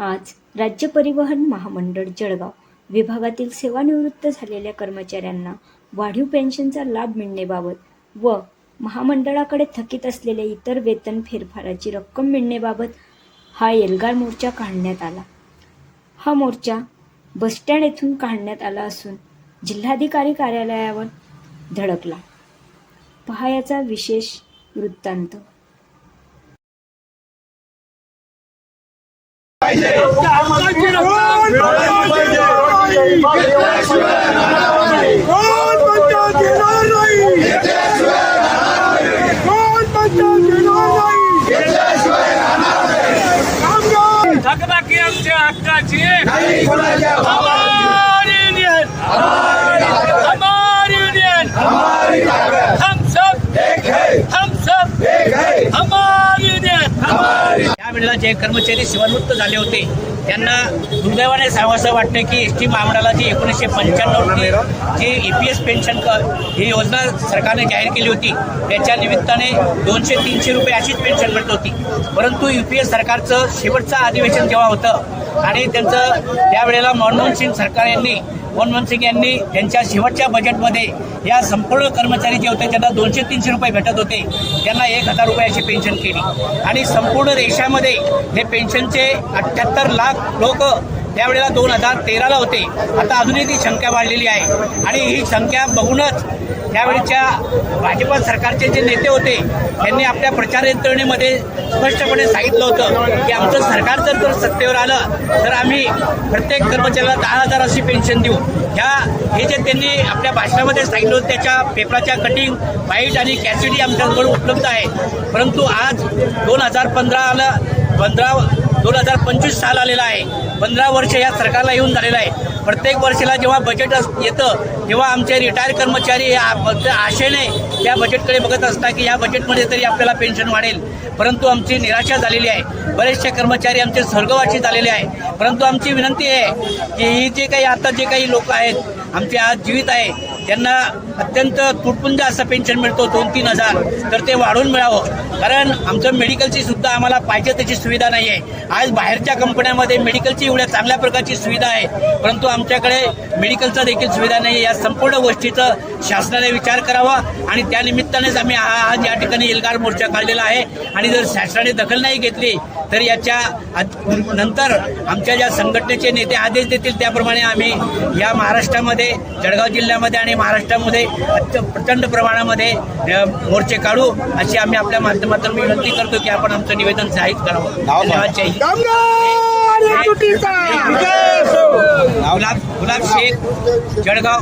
आज राज्य परिवहन महामंडळ जळगाव विभागातील सेवानिवृत्त झालेल्या कर्मचाऱ्यांना वाढीव पेन्शनचा लाभ मिळण्याबाबत व महामंडळाकडे थकीत असलेल्या इतर वेतन फेरफाराची रक्कम मिळण्याबाबत हा एल्गार मोर्चा काढण्यात आला. हा मोर्चा बसस्टँड येथून काढण्यात आला असून जिल्हाधिकारी कार्यालयावर धडकला. पहा याचा विशेष वृत्तांत. कोण पंचायत घेणार नाही कोण पंचायत घेणार नाही कामगार थकबाकी आमच्या हक्काची हमारी युनियन हमारी त्यावेळेला जे कर्मचारी सेवानिवृत्त झाले होते त्यांना दुर्दैवाने सांगावंसं वाटतं की एस टी महामंडळाला जी एकोणीसशे पंच्याण्णवची जी ई पी एस पेन्शन क ही योजना सरकारने जाहीर केली होती त्याच्या निमित्ताने दोनशे तीनशे रुपये अशीच पेन्शन मिळत होती. परंतु यू पी एस सरकारचं शेवटचं अधिवेशन जेव्हा होतं आणि त्यांचं त्यावेळेला मनमोहन सिंग सरकार यांनी मनमोहन सिंग यांनी त्यांच्या शेवटच्या बजेटमध्ये या संपूर्ण कर्मचारी जे होते त्यांना दोनशे तीनशे रुपये भेटत होते. त्यांना एक हजार रुपयाची पेन्शन केली. आणि संपूर्ण देशामध्ये हे पेन्शनचे अठ्ठ्याहत्तर लाख लोक त्यावेळेला दोन हजार तेराला होते. आता अजूनही ती संख्या वाढलेली आहे. आणि ही संख्या बघूनच त्यावेळेच्या भाजप सरकारचे जे नेते होते त्यांनी आपल्या प्रचार यंत्रणेमध्ये स्पष्टपणे सांगितलं होतं की आमचं सरकार जर जर सत्तेवर आलं तर आम्ही प्रत्येक कर्मचाऱ्याला दहा हजार अशी पेन्शन देऊ. ह्या हे जे त्यांनी आपल्या भाषणामध्ये सांगितलं होतं त्याच्या पेपराच्या कटिंग व्हाईट आणि कॅसिडी आमच्याजवळ उपलब्ध आहे. परंतु आज दोन हजार पंधराला पंधरा दोन हजार पंचवीस साल आलेला आहे. पंधरा वर्ष या सरकारला येऊन झालेलं आहे. प्रत्येक वर्षाला जेव्हा बजेट अस- येतं तेव्हा आमचे रिटायर कर्मचारी आशेने त्या बजेटकडे बघत असतात की या बजेटमध्ये तरी आपल्याला पेन्शन वाढेल. परंतु आमची निराशा झालेली आहे. बरेचसे कर्मचारी आमचे स्वर्गवासी झालेले आहे. परंतु आमची विनंती आहे की ही जे काही आता जे काही लोक आहेत आमचे आज जीवित आहे त्यांना अत्यंत तुटपुंज असं पेन्शन मिळतो दोन तीन हजार. तर ते वाढवून मिळावं. कारण आमचं मेडिकलची सुद्धा आम्हाला पाहिजे त्याची सुविधा नाही आहे आज बाहेरच्या कंपन्यांमध्ये मेडिकलची एवढ्या चांगल्या प्रकारची सुविधा आहे. परंतु आमच्याकडे मेडिकलचा देखील सुविधा नाही. या संपूर्ण गोष्टीचं शासनाने विचार करावा आणि त्या निमित्तानेच आम्ही हा आज या ठिकाणी एल्गार मोर्चा काढलेला आहे. आणि जर शासनाने दखल नाही घेतली तर याच्या नंतर आमच्या ज्या संघटनेचे नेते आदेश देतील त्याप्रमाणे आम्ही या महाराष्ट्रामध्ये जळगाव जिल्ह्यामध्ये आणि महाराष्ट्रामध्ये अत्य प्रचंड प्रमाणामध्ये मोर्चे काढू अशी आम्ही आपल्या माध्यमातून विनंती करतो की आपण आमचं निवेदन जाहीर करावं. धन्यवाद. जय हिंद. गुलाब गुलाब शेख जळगाव.